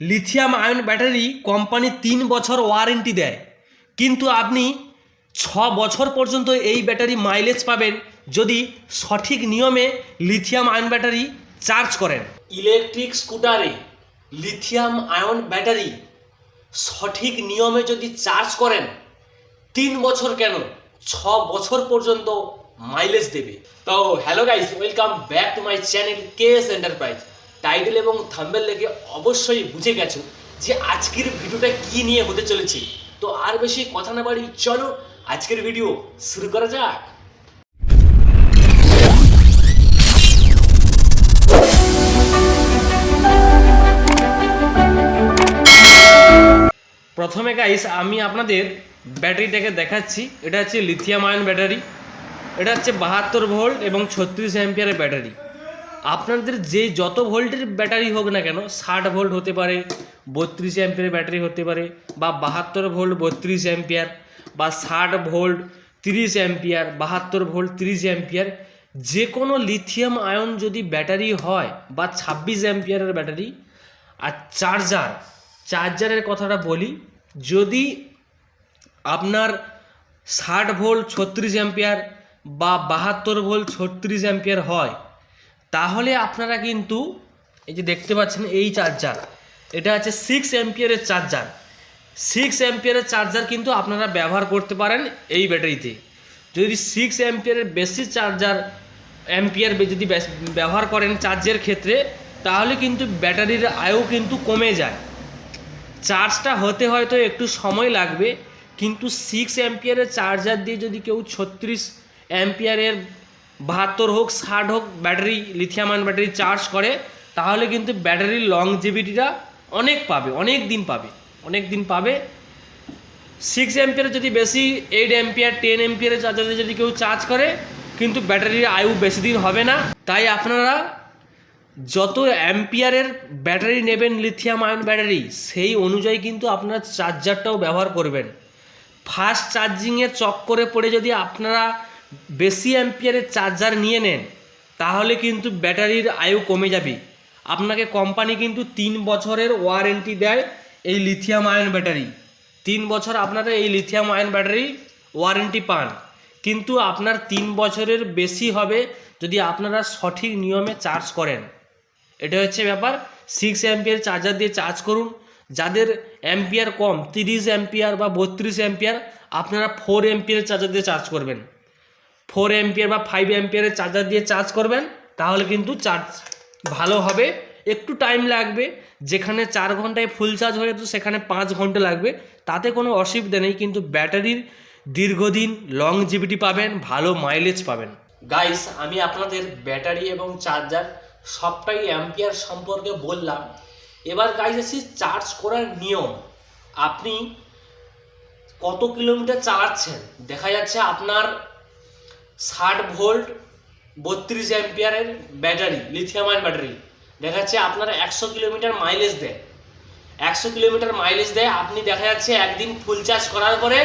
Lithium ion battery company তিন বছর warranty দেয়। কিন্তু আপনি ছ বছর পর্যন্ত এই ব্যাটারি মাইলেজ পাবেন যদি সঠিক নিয়মে লিথিয়াম আয়ন ব্যাটারি চার্জ করেন। ইলেকট্রিক স্কুটারে লিথিয়াম আয়ন ব্যাটারি সঠিক নিয়মে যদি চার্জ করেন, তিন বছর কেন? ছ বছর পর্যন্ত মাইলেজ দেবে। তো hello guys welcome back to my channel KS enterprise title এবং থাম্বেল লেগে অবশ্যই বুঝে গেছো যে আজকের ভিডিওটা কি নিয়ে হতে চলেছে। তো আর বেশি কথা না বাড়ি চলো, আজকের ভিডিও শুরু করা যাক। প্রথমে গাইস আমি আপনাদের ব্যাটারিটাকে দেখাচ্ছি। এটা হচ্ছে লিথিয়াম আয়ন ব্যাটারি এটা হচ্ছে বাহাত্তর ভোল্ট এবং ছত্রিশ অ্যাম্পিয়ারের ব্যাটারি আপনাদের যে যত ভোল্টের ব্যাটারি হোক না কেন, ষাট ভোল্ট হতে পারে, বত্রিশ অ্যাম্পিয়ারের ব্যাটারি হতে পারে, বা বাহাত্তর ভোল্ট বত্রিশ অ্যাম্পিয়ার, বা ষাট ভোল্ট তিরিশ অ্যাম্পিয়ার, বাহাত্তর ভোল্ট তিরিশ অ্যাম্পিয়ার, যে কোনো লিথিয়াম আয়ন যদি ব্যাটারি হয়, বা ছাব্বিশ অ্যাম্পিয়ারের ব্যাটারি, আর চার্জার, চার্জারের কথাটা বলি, যদি আপনার ষাট ভোল্ট ছত্রিশ অ্যাম্পিয়ার, বা বাহাত্তর ভোল্ট ছত্রিশ অ্যাম্পিয়ার হয় তাহলে আপনারা কিন্তু এই যে দেখতে পাচ্ছেন এই চার্জার এটা হচ্ছে সিক্স অ্যাম্পিয়ারের চার্জার সিক্স অ্যাম্পিয়ারের চার্জার কিন্তু আপনারা ব্যবহার করতে পারেন এই ব্যাটারিতে। যদি সিক্স অ্যাম্পিয়ারের বেশি চার্জার অ্যাম্পিয়ার যদি ব্যবহার করেন চার্জের ক্ষেত্রে, তাহলে কিন্তু ব্যাটারির আয়ু কিন্তু কমে যায়। চার্জটা হতে হয়তো একটু সময় লাগবে, কিন্তু সিক্স অ্যাম্পিয়ারের চার্জার দিয়ে যদি কেউ ছত্রিশ অ্যাম্পিয়ারের বাহাত্তর হোক, ষাট হোক, battery lithium ion battery charge করে, তাহলে কিন্তু ব্যাটারির লংজিভিটিটা অনেক পাবে, অনেক দিন পাবে, অনেক দিন পাবে। সিক্স অ্যাম্পিয়ারের যদি বেশি এইট অ্যাম্পিয়ার টেন অ্যাম্পিয়ারের চার্জারে যদি কেউ চার্জ করে, কিন্তু ব্যাটারির আয়ু বেশি দিন হবে না। তাই আপনারা যত অ্যাম্পিয়ারের ব্যাটারি নেবেন লিথিয়াম আয়ন ব্যাটারি, সেই অনুযায়ী কিন্তু আপনার চার্জারটাও ব্যবহার করবেন। ফাস্ট চার্জিংয়ের চক্করে পড়ে যদি আপনারা বেশি অ্যাম্পিয়ারের চার্জার নিয়ে নেন, তাহলে কিন্তু ব্যাটারির আয়ু কমে যাবে। আপনাকে কোম্পানি কিন্তু তিন বছরের ওয়ারেন্টি দেয় এই লিথিয়াম আয়ন ব্যাটারি তিন বছর আপনারা এই লিথিয়াম আয়ন ব্যাটারি ওয়ারেন্টি পান। কিন্তু আপনার তিন বছরের বেশি হবে যদি আপনারা সঠিক নিয়মে চার্জ করেন। এটা হচ্ছে ব্যাপার। সিক্স অ্যাম্পিয়ার চার্জার দিয়ে চার্জ করুন। যাদের অ্যাম্পিয়ার কম, তিরিশ অ্যাম্পিয়ার বা বত্রিশ অ্যাম্পিয়ার আপনারা ফোর অ্যাম্পিয়ার চার্জার দিয়ে চার্জ করবেন। ফোর অ্যাম্পিয়ার বা ফাইভ অ্যাম্পিয়ারের চার্জার দিয়ে চার্জ করবেন, তাহলে কিন্তু চার্জ ভালো হবে। একটু টাইম লাগবে, যেখানে চার ঘন্টায় ফুল চার্জ হয়ে যেত সেখানে পাঁচ ঘণ্টা লাগবে। তাতে কোনো অসুবিধা নেই, কিন্তু ব্যাটারির দীর্ঘদিন লং লংজিভিটি পাবেন, ভালো মাইলেজ পাবেন। গাইস আমি আপনাদের ব্যাটারি এবং চার্জার সবটাই অ্যাম্পিয়ার সম্পর্কে বললাম। এবার গাইস আসি চার্জ করার নিয়ম। আপনি কত কিলোমিটার চালাচ্ছেন? দেখা যাচ্ছে আপনার ষাট ভোল্ট বত্রিশ অ্যাম্পিয়ারের ব্যাটারি লিথিয়াম আয়ন ব্যাটারি দেখা যাচ্ছে আপনার একশো কিলোমিটার মাইলেজ দেয়। একশো কিলোমিটার মাইলেজ দেয়, আপনি দেখা যাচ্ছে একদিন ফুল চার্জ করার পরে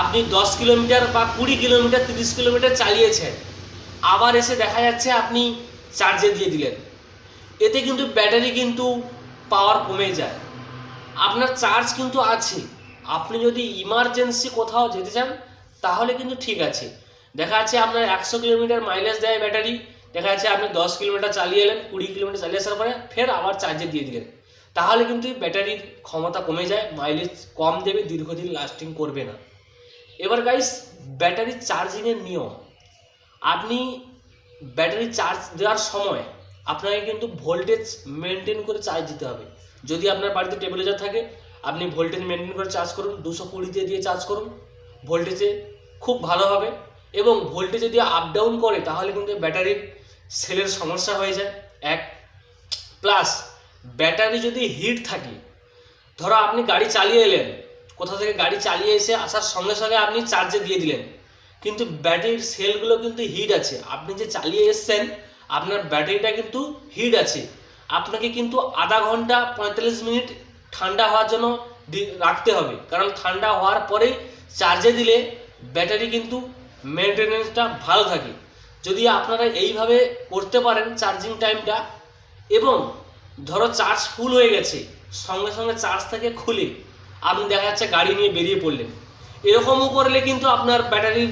আপনি দশ কিলোমিটার বা কুড়ি কিলোমিটার, তিরিশ কিলোমিটার চালিয়েছেন। আবার এসে দেখা যাচ্ছে আপনি চার্জে দিয়ে দিলেন। এতে কিন্তু ব্যাটারি কিন্তু পাওয়ার কমে যায়। আপনার চার্জ কিন্তু আছে। আপনি যদি ইমার্জেন্সি কোথাও যেতে চান, তাহলে কিন্তু ঠিক আছে। দেখা যাচ্ছে আপনার একশো কিলোমিটার মাইলেজ দেয় ব্যাটারি দেখা যাচ্ছে আপনি দশ কিলোমিটার চালিয়ে এলেন, কুড়ি কিলোমিটার চালিয়ে আসার পরে ফের আবার চার্জে দিয়ে দিলেন। তাহলে কিন্তু ব্যাটারির ক্ষমতা কমে যায় মাইলেজ কম দেবে, দীর্ঘদিন লাস্টিং করবে না। এবার গাইস ব্যাটারি চার্জিংয়ের নিয়ম। আপনি ব্যাটারি চার্জ দেওয়ার সময় আপনাকে কিন্তু ভোল্টেজ মেনটেন করে চার্জ দিতে হবে। যদি আপনার বাড়িতে টেম্পারেচার থাকে, আপনি ভোল্টেজ মেনটেন করে চার্জ করুন, দুশো কুড়িতে দিয়ে চার্জ করুন। ভোল্টেজে খুব ভালো হবে। এবং ভোল্টেজ যদি আপ ডাউন করে, তাহলে কিন্তু ব্যাটারির সেলের সমস্যা হয়ে যায়। এক। প্লাস ব্যাটারি যদি হিট থাকে, ধরো আপনি গাড়ি চালিয়ে এলেন, কোথা থেকে গাড়ি চালিয়ে এসে আসার সঙ্গে সঙ্গে আপনি চার্জে দিয়ে দিলেন, কিন্তু ব্যাটারির সেলগুলো কিন্তু হিট আছে। আপনি যে চালিয়ে এসছেন, আপনার ব্যাটারিটা কিন্তু হিট আছে। আপনাকে কিন্তু আধা ঘণ্টা পঁয়তাল্লিশ মিনিট ঠান্ডা হওয়ার জন্য রাখতে হবে। কারণ ঠান্ডা হওয়ার পরেই চার্জে দিলে ব্যাটারি কিন্তু মেনটেনেন্সটা ভালো থাকে। যদি আপনারা এইভাবে করতে পারেন চার্জিং টাইমটা, এবং ধরো চার্জ ফুল হয়ে গেছে, সঙ্গে সঙ্গে চার্জ থেকে খুলে, আপনি দেখা যাচ্ছে গাড়ি নিয়ে বেরিয়ে পড়লেন। এরকমও করলে কিন্তু আপনার ব্যাটারির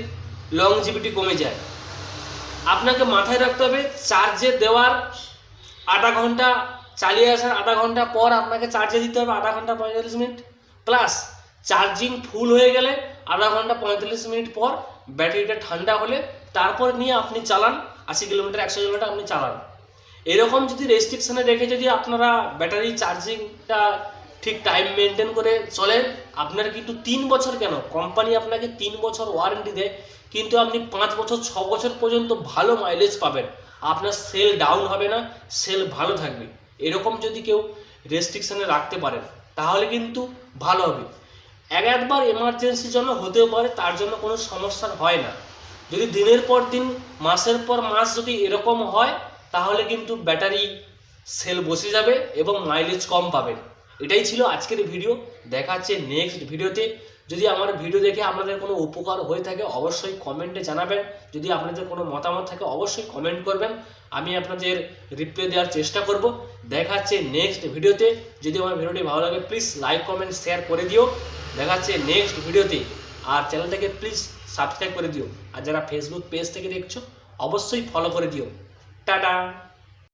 লংজিভিটি কমে যায়। আপনাকে মাথায় রাখতে হবে, চার্জে দেওয়ার আধা ঘণ্টা, চালিয়ে আসার আধা ঘণ্টা পর আপনাকে চার্জে দিতে হবে আধা ঘণ্টা পঁয়তাল্লিশ মিনিট। প্লাস চার্জিং ফুল হয়ে গেলে আধা ঘণ্টা পঁয়তাল্লিশ মিনিট পর ব্যাটারিটা ঠান্ডা হলে তারপর নিয়ে আপনি চালান, আশি কিলোমিটার, একশো কিলোমিটার আপনি চালান। এরকম যদি রেস্ট্রিকশানে রেখে যদি আপনারা ব্যাটারি চার্জিংটা ঠিক টাইম মেনটেন করে চলেন আপনার কিন্তু তিন বছর কেন? কোম্পানি আপনাকে তিন বছর ওয়ারেন্টি দেয়, কিন্তু আপনি পাঁচ বছর, ছ বছর পর্যন্ত ভালো মাইলেজ পাবেন। আপনার সেল ডাউন হবে না সেল ভালো থাকবে। এরকম যদি কেউ রেস্ট্রিকশানে রাখতে পারেন, তাহলে কিন্তু ভালো হবে। এক একবার এমার্জেন্সির জন্য হতেও পারে, তার জন্য কোনো সমস্যার হয় না। যদি দিনের পর দিন, মাসের পর মাস যদি এরকম হয়, তাহলে কিন্তু ব্যাটারি সেল বসে যাবে এবং মাইলেজ কম পাবেন। এটাই ছিল আজকের ভিডিও দেখা হচ্ছে নেক্সট ভিডিওতে যদি আমার ভিডিও দেখে আপনাদের কোনো উপকার হয়ে থাকে, অবশ্যই কমেন্টে জানাবেন। যদি আপনাদের কোনো মতামত থাকে, অবশ্যই কমেন্ট করবেন। আমি আপনাদের রিপ্লাই দেওয়ার চেষ্টা করব। দেখা হচ্ছে নেক্সট ভিডিওতে যদি আমার ভিডিওটি ভালো লাগে প্লিজ লাইক কমেন্ট শেয়ার করে দিও। দেখা হচ্ছে নেক্সট ভিডিওতে আর চ্যানেলটাকে প্লিজ সাবস্ক্রাইব করে দিও। আর যারা ফেসবুক পেজ থেকে দেখছ, অবশ্যই ফলো করে দিও। টাটা!